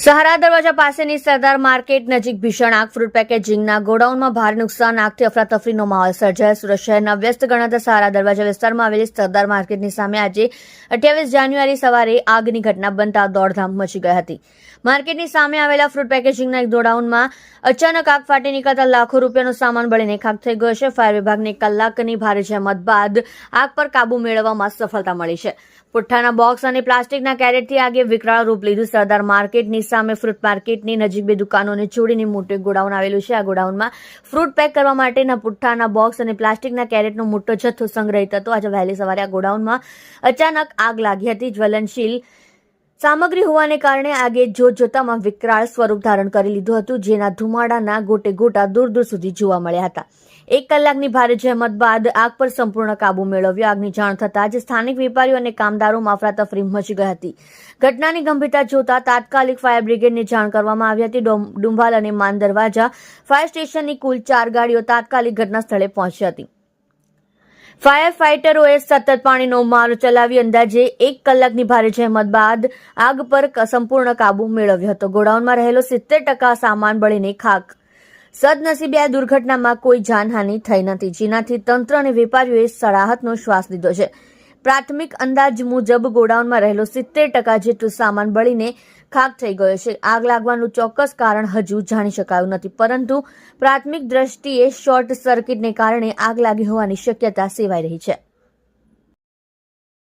સહારા દરવાજા પાસેની સરદાર માર્કેટ નજીક ભીષણ આગ, ફ્રૂટ પેકેજિંગના ગોડાઉનમાં ભારે નુકસાન, આગથી અફરાતફરીનો માહોલ સર્જાયો. સુરત શહેરના વ્યસ્ત ગણાતા સહારા દરવાજા વિસ્તારમાં આવેલી સરદાર માર્કેટની સામે આજે અઠ્યાવીસ જાન્યુઆરી સવારે આગની ઘટના બનતા દોડધામ મચી ગઈ હતી. માર્કેટની સામે આવેલા ફ્રૂટ પેકેજિંગના એક ગોડાઉનમાં અચાનક આગ ફાટી નીકળતા લાખો રૂપિયાનો સામાન બળીને ખાક થઈ ગયો છે. ફાયર વિભાગને કલાકની ભારે જહેમત બાદ આગ પર કાબુ મેળવવામાં સફળતા મળી છે. પુઠ્ઠાના બોક્સ અને પ્લાસ્ટિકના કેરેટથી આગે વિકરાળ રૂપ લીધું સરદાર માર્કેટની સામે ફ્રૂટ માર્કેટની નજીક બે દુકાનોને જોડીને મોટું ગોડાઉન આવેલું છે. આ ગોડાઉનમાં ફ્રૂટ પેક કરવા માટેના પુઠ્ઠાના બોક્સ અને પ્લાસ્ટિકના કેરેટનો મોટો જથ્થો સંગ્રહિત હતો. આજે વહેલી સવારે આ ગોડાઉનમાં અચાનક આગ લાગી હતી. જ્વલનશીલ સામગ્રી હોવાને કારણે આગે જોત જોતામાં વિકરાળ સ્વરૂપ ધારણ કરી લીધું હતું, જેના ધુમાડાના ગોટે ગોટા દૂર દૂર સુધી જોવા મળ્યા હતા. એક કલાકની ભારે જહેમત બાદ આગ પર સંપૂર્ણ કાબુ મેળવ્યો. આગની જાણ થતાં જ સ્થાનિક વેપારીઓ અને કામદારોમાં અફરાતફરી મચી ગઈ હતી. ઘટનાની ગંભીરતા જોતા તાત્કાલિક ફાયર બ્રિગેડને જાણ કરવામાં આવી હતી. ડુંભાલ અને માન દરવાજા ફાયર સ્ટેશનની કુલ ચાર ગાડીઓ તાત્કાલિક ઘટના સ્થળે પહોંચી હતી. ફાયર ફાઇટરોએ સતત પાણીનો મારો ચલાવી અંદાજે એક કલાકની ભારે જહેમત બાદ આગ પર સંપૂર્ણ કાબુ મેળવ્યો હતો. ગોડાઉનમાં રહેલો સિત્તેર ટકા સામાન બળીને ખાક. સદનસીબે આ દુર્ઘટનામાં કોઈ જાનહાનિ થઈ નથી. જેનાથી તંત્ર અને વેપારીઓએ સળાહતનો શ્વાસ લીધો છે. પ્રાથમિક અંદાજ મુજબ ગોડાઉનમાં રહેલો સિત્તેર ટકા જેટલું સામાન બળીને ખાક થઈ ગયો છે. આગ લાગવાનું ચોક્કસ કારણ હજુ જાણી શકાયું નથી, પરંતુ પ્રાથમિક દ્રષ્ટિએ શોર્ટ સર્કિટને કારણે આગ લાગી હોવાની શક્યતા સેવાઈ રહી છે.